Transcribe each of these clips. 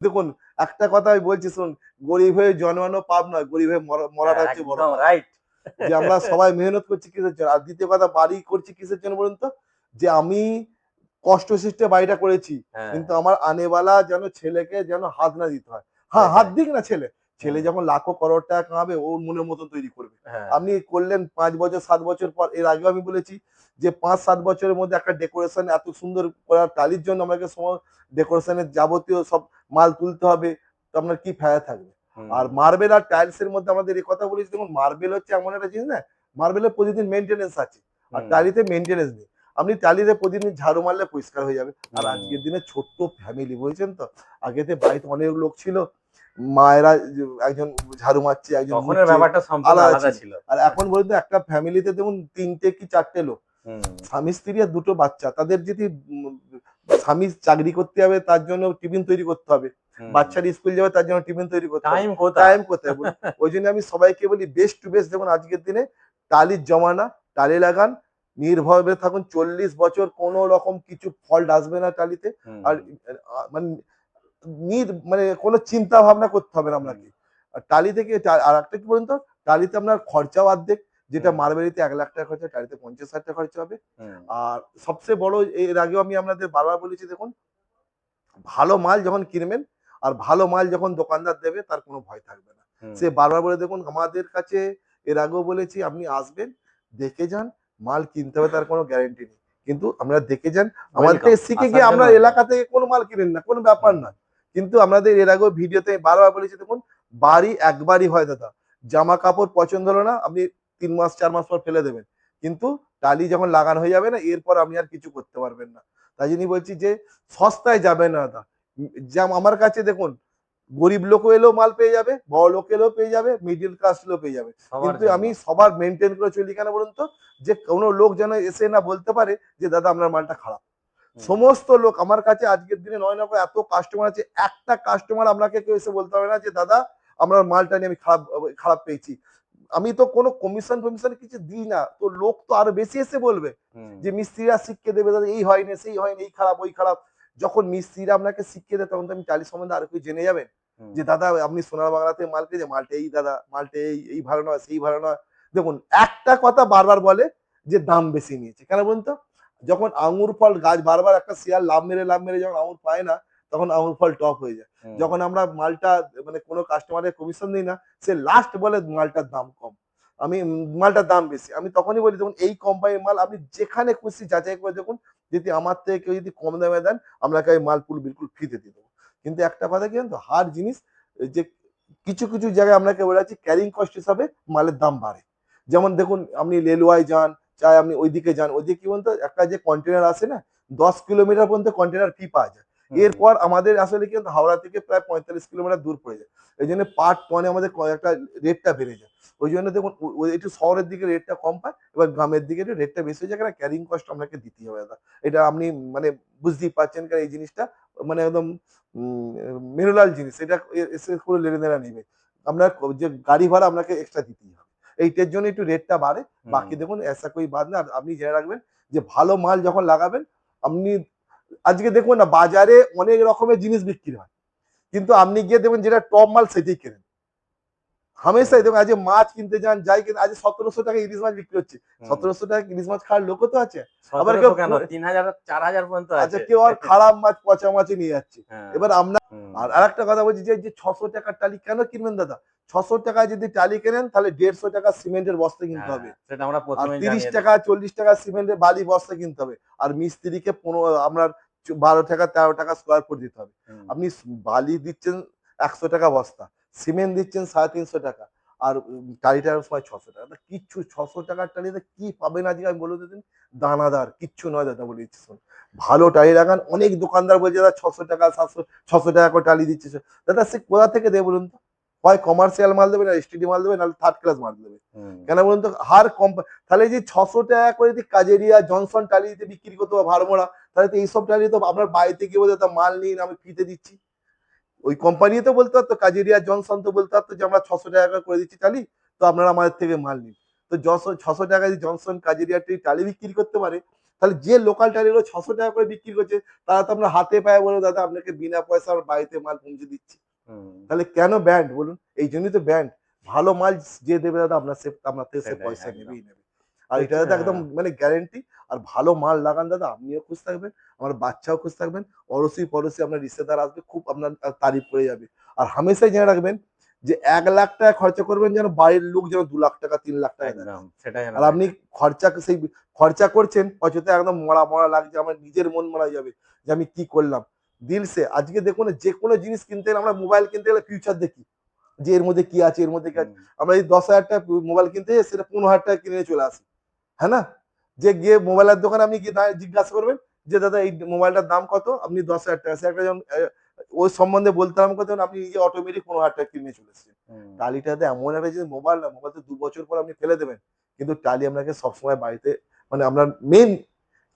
দেখুন একটা কথা আমি বলছি শুন গরিব হয়ে জন্মানো পাপ নয় গরিব হয়ে মরাটা হচ্ছে বড় রাইট যে আমরা সবাই মেহনত করছি কিসের জন্য? আর দ্বিতীয় কথা বাড়ি করছি কিসের জন্য বলুন তো? যে আমি কষ্ট সৃষ্টে বাড়িটা করেছি হ্যাঁ। কিন্তু আমার আনেওয়ালা যেন ছেলেকে যেন হাত না দিতে হয়। হ্যাঁ হাত দিক না ছেলে। ছেলে যখন লাখো করোড় টাকা কামাবে ওর মনের মতন তৈরি করবে। হ্যাঁ। আপনি করলেন পাঁচ বছর সাত বছর পর এর আগেও আমি বলেছি যে পাঁচ সাত বছরের মধ্যে একটা ডেকোরেশন এত সুন্দর করার টালির জন্য আমাকে সময় ডেকোরেশনের যাবতীয় সব মাল তুলতে হবে তো আপনার কি ফায়দা থাকবে? আর মার্বেল আর টাইলস এর মধ্যে আমাদের এই কথা বলেছি দেখুন মার্বেল হচ্ছে এমন একটা জিনিস না মার্বেলের প্রতিদিন মেনটেনেন্স আছে আর টালিতে মেনটেনেন্স নেই। আপনি টালিতে প্রতিদিন ঝাড়ু মারলে পরিষ্কার হয়ে যাবে। আর আজকের দিনে ছোট্ট ফ্যামিলি বুঝছেন তো? আগেতে বাড়িতে অনেক লোক ছিল মায়েরা একজন ঝাড়ু মারছে একজন ব্যাপারটা আলাদা আলাদা ছিল। ছিল। আর এখন বলতে একটা ফ্যামিলিতে দেখুন তিনটে কি চারটে লোক স্বামী স্ত্রী আর দুটো বাচ্চা তাদের যদি স্বামী চাকরি করতে হবে তার জন্য টিফিন তৈরি করতে হবে। বাচ্চার স্কুল যাবে তার জন্য টিফিন তৈরি করতে হবে। টাইম কোথায়? টাইম কোথায়? ওই জন্য আমি সবাইকে বলি বেস্ট টু বেস্ট দেখুন আজকের দিনে টালির জমানা টালি লাগান নির্ভয়ে থাকুন চল্লিশ বছর কোনো রকম কিছু ফল্ট আসবে না টালিতে। আর মানে নির মানে কোনো চিন্তা ভাবনা করতে হবে না আপনাকে। টালি থেকে আর একটা কি বলুন তো? টালিতে আপনার খরচাও অর্ধেক যেটা হুম। মার্বেলিতে এক লাখ টাকা খরচা টালিতে পঞ্চাশ হাজার টাকা খরচা হবে। আর সবচেয়ে বড় এর আগেও আমি আপনাদের বারবার বলেছি দেখুন ভালো মাল যখন কিনবেন আর ভালো মাল যখন দোকানদার দেবে তার কোনো ভয় থাকবে না। সে বারবার বলে দেখুন আমাদের কাছে এর আগেও বলেছি আপনি আসবেন দেখে যান মাল কিনতে হবে তার কোনো গ্যারেন্টি নেই। কিন্তু আমরা দেখে যান আমাদের শিখে গিয়ে আমরা এলাকা থেকে কোনো মাল কিনেন না কোনো ব্যাপার না কিন্তু আমাদের এর আগেও ভিডিওতে বারবার বলেছি দেখুন বাড়ি একবারই হয় দাদা। জামা কাপড় পছন্দ হলো না আপনি তিন মাস চার মাস পর ফেলে দেবেন। কিন্তু টালি যখন লাগানো হয়ে যাবে না এরপর আপনি আর কিছু করতে পারবেন না। তাই জন্যই বলছি যে সস্তায় যাবে না দাদা। যেমন আমার কাছে দেখুন গরিব লোকও এলেও মাল পেয়ে যাবে বড় লোক এলেও পেয়ে যাবে মিডিল ক্লাস এলেও পেয়ে যাবে। কিন্তু আমি সবার মেনটেন করে চলি কেন বলুন তো? যে কোনো লোক যেন এসে না বলতে পারে যে দাদা আপনার মালটা খারাপ। সমস্ত লোক আমার কাছে আজকের দিনে নয় না এত কাস্টমার আছে একটা কাস্টমার আপনাকে কেউ এসে বলতে হবে না যে দাদা আপনার মালটা নিয়ে আমি খারাপ খারাপ পেয়েছি। আমি তো কোনো কমিশন ফমিশন কিছু দিই না তো লোক তো আরও বেশি এসে বলবে। যে মিস্ত্রিরা শিখিয়ে দেবে দাদা এই হয়নি সেই হয়নি এই খারাপ ওই খারাপ। যখন মিস্ত্রিরা আপনাকে শিখিয়ে দেয় তখন তো আমি টালি সম্বন্ধে আরও কিছু জেনে যাবেন যে দাদা আপনি সোনার বাংলাতে মাল পেয়েছে মালটা এই দাদা মালটা এই এই ভালো নয় সেই ভালো নয়। দেখুন একটা কথা বারবার বলে যে দাম বেশি নিয়েছে। কেন বলুন তো? যখন আঙুর ফল গাছ বারবার একটা শেয়ার লাভ মেরে লাভ মেরে যখন আঙুর পায় না তখন আঙুর ফল টপ হয়ে যায়। যখন আমরা মালটা মানে কোনো কাস্টমারের কমিশন দিই না সে লাস্ট বলে মালটার দাম কম। আমি মালটার দাম বেশি। আমি তখনই বলি দেখুন এই কোম্পানির মাল আপনি যেখানে খুশি যাচাই করে দেখুন। যদি আমার থেকে কেউ যদি কম দামে দেন আপনাকে আমি মাল পুরো বিলকুল ফ্রিতে দিয়ে দেবো। কিন্তু একটা কথা কি জানেন তো হার জিনিস যে কিছু কিছু জায়গায় আপনাকে বলে যাচ্ছি ক্যারিং কস্ট হিসাবে মালের দাম বাড়ে। যেমন দেখুন আপনি রেলওয়ে যান চাই আপনি ওইদিকে যান। ওইদিকে কি বলতো? একটা যে কন্টেনার আসে না দশ কিলোমিটার পর্যন্ত কন্টেনার ফি পাওয়া যায়। এরপর আমাদের আসলে কিন্তু হাওড়া থেকে প্রায় পঁয়তাল্লিশ কিলোমিটার দূর পড়ে যায়। এই জন্য পার টনে আমাদের ক- একটা রেটটা বেড়ে যায়। ওই জন্য দেখুন একটু শহরের দিকে রেটটা কম পায় এবার গ্রামের দিকে একটু রেটটা বেশি হয়ে যায় কারণ ক্যারিং কস্ট আপনাকে দিতেই হবে দাদা। এটা আপনি মানে বুঝতেই পারছেন কারণ এই জিনিসটা মানে একদম মেনুলাল জিনিস। এটা এসে করে লেনদেনা নেবে। আপনার যে গাড়ি ভাড়া আপনাকে এক্সট্রা দিতেই হবে। এইটার জন্য একটু রেটটা বাড়ে। বাকি দেখুন এসা কই বাদ না আপনি জেনে রাখবেন যে ভালো মাল যখন লাগাবেন আপনি আজকে দেখুন না বাজারে অনেক রকমের জিনিস বিক্রি হয়। কিন্তু আপনি গিয়ে দেখবেন যেটা টপ মাল সেটাই কেনেন। হামেশাই দেখুন আজ মাছ কিনতে যান যাই কিনে আজ সতেরোশো টাকা ইলিশ মাছ বিক্রি হচ্ছে। সতেরোশো টাকা ইলিশ মাছ খাওয়ার লোকও তো আছে। আবার কেউ কেন? তিন হাজার চার হাজার পর্যন্ত আচ্ছা আছে। কেউ আর খারাপ মাছ পচা মাছই নিয়ে যাচ্ছে। হ্যাঁ। এবার হুম। আর আরেকটা কথা বলছি যে যে ছশো টাকার টালি কেন কিনবেন দাদা? ছশো টাকায় যদি টালি কেনেন তাহলে দেড়শো টাকা সিমেন্টের বস্তা কিনতে হ্যাঁ, হবে আর তিরিশ টাকা চল্লিশ টাকা সিমেন্টের বালি বস্তা কিনতে হবে। আর মিস্ত্রিকে পনেরো আপনার বারো টাকা তেরো টাকা স্কোয়ার ফুট দিতে হবে। আপনি বালি দিচ্ছেন একশো টাকা বস্তা। সিমেন্ট দিচ্ছেন সাড়ে তিনশো টাকা আর টালিটার সময় ছশো টাকা। তা কিচ্ছু ছশো টাকার টালিতে কি পাবেন আজকে আমি বলে দিন দানাদার কিচ্ছু নয় দাদা বলে দিচ্ছি শোন। ভালো টালি লাগান অনেক দোকানদার বলছে দাদা ছশো টাকা সাতশো ছশো টাকা করে টালি দিচ্ছে দাদা সে কোথা থেকে দেবে বলুন তো? হয় কমার্শিয়াল মাল দেবে না এসটিডি মাল দেবে নাহলে থার্ড ক্লাস মাল দেবে। কেন বলুন তো? হার কম তাহলে যে ছশো টাকা করে যদি কাজেরিয়া জনসন টালি দিতে বিক্রি করতে হবে ভাড়মোড়া তাহলে তো এইসব টালি তো আপনার বাড়িতে গিয়ে বলতে মাল নিন আমি ফ্রিতে দিচ্ছি। ওই কোম্পানি তো বলতে পারতো কাজেরিয়া জনসন তো বলতে পারতো যে আমরা ছশো টাকা করে দিচ্ছি টালি তো আপনারা আমাদের থেকে মাল নিন। তো যশো ছশো টাকা যদি জনসন কাজেরিয়া টি টালি বিক্রি করতে পারে তাহলে যে লোকাল টালিগুলো ছশো টাকা করে বিক্রি করছে তারা তো আমরা হাতে পায়ে বলে দাদা আপনাকে বিনা পয়সা আমার বাড়িতে মাল পৌঁছে দিচ্ছি। তাহলে কেন ব্যান্ড বলুন? এই জন্যই তো ব্যান্ড ভালো মাল যে দেবে দাদা আপনার সে আপনার থেকে সে পয়সা। নেবেই নেবে। আর এটা দাদা একদম মানে গ্যারেন্টি আর ভালো মাল লাগান দাদা আপনিও খুশ থাকবেন আমার বাচ্চাও খুশ থাকবেন অরসি পড়োশি আপনার রিশ্তেদার আসবে খুব আপনার তারিফ করে যাবে। আর হামেশাই জেনে রাখবেন যে এক লাখ টাকা খরচা করবেন যেন বাড়ির লোক যেন দু লাখ টাকা তিন লাখ টাকা সেটাই আর আপনি খরচা সেই খরচা করছেন অযথা একদম মরা মরা লাগছে আমার নিজের মন মারা যাবে যে আমি কি করলাম। দিলসে আজকে দেখুন যে কোনো জিনিস কিনতে গেলে আমরা মোবাইল কিনতে গেলে ফিউচার দেখি যে এর মধ্যে কি আছে এর মধ্যে কি আছে। আমরা এই দশ হাজার টাকা মোবাইল কিনতে সেটা পনেরো হাজার টাকা কিনে চলে আসি। হ্যাঁ না? যে গিয়ে মোবাইলের দোকানে আপনি গিয়ে জিজ্ঞাসা করবেন যে দাদা এই মোবাইলটার দাম কত? আপনি দশ হাজার টাকা। সে একটা যেমন ওই সম্বন্ধে বলতে হবে কত আপনি নিজে অটোমেটিক পনেরো হাজার টাকা কিনে চলে এসেছেন। টালিটাতে এমন একটা যে মোবাইল না মোবাইল তো দু বছর পর আপনি ফেলে দেবেন। কিন্তু টালি আপনাকে সবসময় বাড়িতে মানে আপনার মেন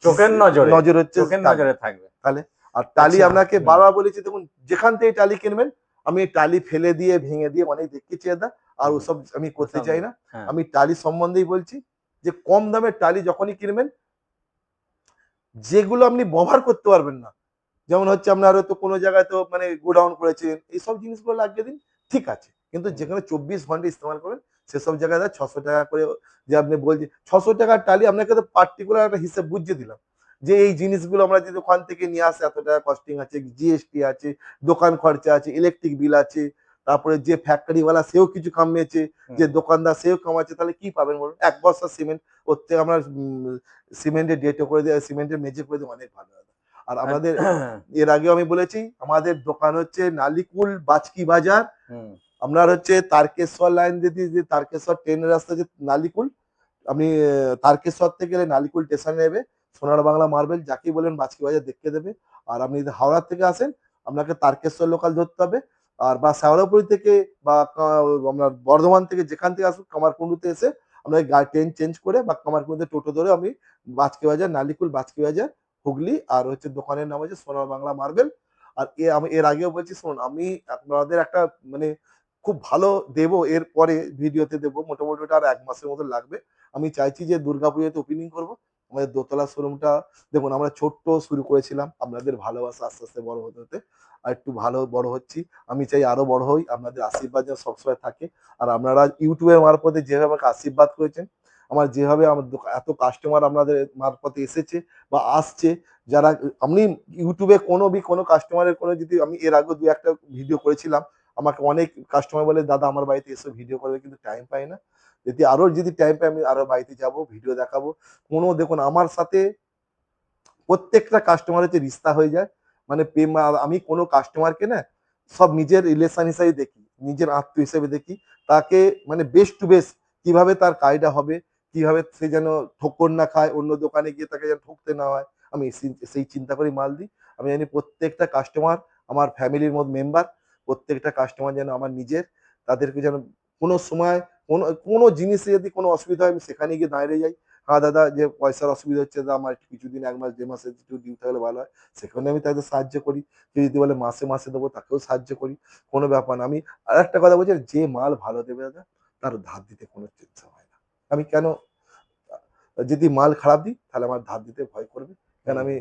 চোখের নজর নজর হচ্ছে চোখের। নজরে থাকবে। তাহলে আর টালি আচ্ছা, আপনাকে বারবার বলেছি দেখুন যেখান থেকে টালি কিনবেন আমি টালি ফেলে দিয়ে ভেঙে দিয়ে অনেক দেখেছি দাদা আর ওসব আমি করতে চাই না। হ্যাঁ, আমি টালি সম্বন্ধেই বলছি যে কম দামের টালি যখনই কিনবেন, যেগুলো আপনি ব্যবহার করতে পারবেন না। যেমন হচ্ছে আপনার হয়তো কোনো জায়গায় তো মানে গোডাউন করেছেন, এইসব জিনিসগুলো লাগিয়ে দিন, ঠিক আছে। কিন্তু যেখানে চব্বিশ ঘণ্টা ইস্তেমাল করবেন, সেসব জায়গায় ছশো টাকা করে যে আপনি বলছেন, ছশো টাকার টালি আপনাকে তো পার্টিকুলার একটা হিসেব বুঝিয়ে দিলাম। যে এই জিনিসগুলো আমরা যদি ওখান থেকে নিয়ে আসে, এত টাকা কস্টিং আছে জিএসটি আছে, দোকান খরচা আছে ইলেকট্রিক বিল আছে তারপরে যে ফ্যাক্টরিওয়ালা সেও কিছু কামিয়েছে যে দোকানদার সেও কামাচ্ছে তাহলে কি পাবেন বলুন? এক বস্তা সিমেন্ট ওর থেকে আমরা সিমেন্টের ডেটও করে দিয়ে সিমেন্টের মেঝে করে দিয়ে অনেক ভালো আর আমাদের এর আগেও আমি বলেছি আমাদের দোকান হচ্ছে নালিকুল বাচকি বাজার। আপনার হচ্ছে তারকেশ্বর লাইন যদি যে তারকেশ্বর ট্রেনের রাস্তা যে নালিকুল আপনি তারকেশ্বর থেকে গেলে নালিকুল স্টেশনে নেবে সোনার বাংলা মার্বেল যাকেই বলেন বাচকি বাজার দেখতে দেবে। আর আপনি যদি হাওড়া থেকে আসেন আপনাকে তারকেশ্বর লোকাল ধরতে হবে। আর বা শেওড়াপুরি থেকে বা আপনার বর্ধমান থেকে যেখান থেকে আসুন কামারকুণ্ডুতে এসে আপনাকে ট্রেন চেঞ্জ করে বা কামারকুণ্ডুতে টোটো ধরে আমি বাচকি বাজার, নালিকুল বাচকি বাজার, হুগলি আর হচ্ছে দোকানের নাম হচ্ছে সোনার বাংলা মার্বেল। আর এ আমি এর আগেও বলছি, শুনুন, আমি আপনাদের একটা মানে খুব ভালো দেবো, এর পরে ভিডিওতে দেবো, মোটামুটি ওটা আর এক মাসের মতো লাগবে। আমি চাইছি যে দুর্গাপুজোতে ওপেনিং করব। আমাদের দোতলা শোরুমটা, দেখুন আমরা ছোট্ট শুরু করেছিলাম, আপনাদের ভালোবাসা আস্তে আস্তে বড় হতে হতে, আর একটু ভালো বড় হচ্ছি। আমি চাই আরও বড় হই, আপনাদের আশীর্বাদ যেন সবসময় থাকে। আর আপনারা ইউটিউবের মারফতে যেভাবে আমাকে আশীর্বাদ করেছেন, আমার যেভাবে আমার এত কাস্টমার আপনাদের মারফতে এসেছে বা আসছে, যারা আমি ইউটিউবে কোনো বি কোনো কাস্টমারের কোনো যদি আমি এর আগে দু একটা ভিডিও করেছিলাম আমাকে অনেক কাস্টমার বলে, দাদা, আমার বাড়িতে এসে ভিডিও করবে। কিন্তু টাইম পাই না। যদি আরও, যদি টাইম পাই, আমি আরও বাড়িতে যাব ভিডিও দেখাবো। কোনো, দেখুন, আমার সাথে প্রত্যেকটা কাস্টমার হচ্ছে রিস্তা হয়ে যায়। মানে প্রেম আমি কোনো কাস্টমারকে না, সব নিজের রিলেশন হিসাবে দেখি, নিজের আত্মীয় হিসেবে দেখি। তাকে মানে বেস্ট টু বেস্ট কীভাবে তার কাজটা হবে, কীভাবে সে যেন ঠোকর না খায়, অন্য দোকানে গিয়ে তাকে যেন ঠকতে না হয়, আমি সেই- চিন্তা করে মাল দিই। আমি জানি প্রত্যেকটা কাস্টমার আমার ফ্যামিলির মধ্যে মেম্বার প্রত্যেকটা কাস্টমার যেন আমার নিজের, তাদেরকে যেন কোনো সময় কোনো কোনো জিনিসে যদি কোনো অসুবিধা হয় আমি সেখানে গিয়ে দাঁড়িয়ে যাই। হ্যাঁ দাদা, যে পয়সার অসুবিধা হচ্ছে, দাদা আমার কিছুদিন এক মাস, দেড় মাসে একটু দিতে হলে ভালো হয়। সেখানে আমি তাদের সাহায্য করি। কেউ যদি বলে মাসে মাসে দেবো, তাকেও সাহায্য করি। কোনো ব্যাপার না। আমি আর একটা কথা বলছি, যে মাল ভালো দেবে দাদা, তার ধার দিতে কোনো চিন্তা হয় না। আমি কেন, যদি মাল খারাপ দিই, তাহলে আমার ধার দিতে ভয় করবে। কেন আমি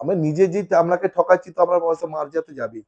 আমি নিজে যে আপনাকে ঠকাচ্ছি, তো আমার পয়সা মার যাতে যাবেই।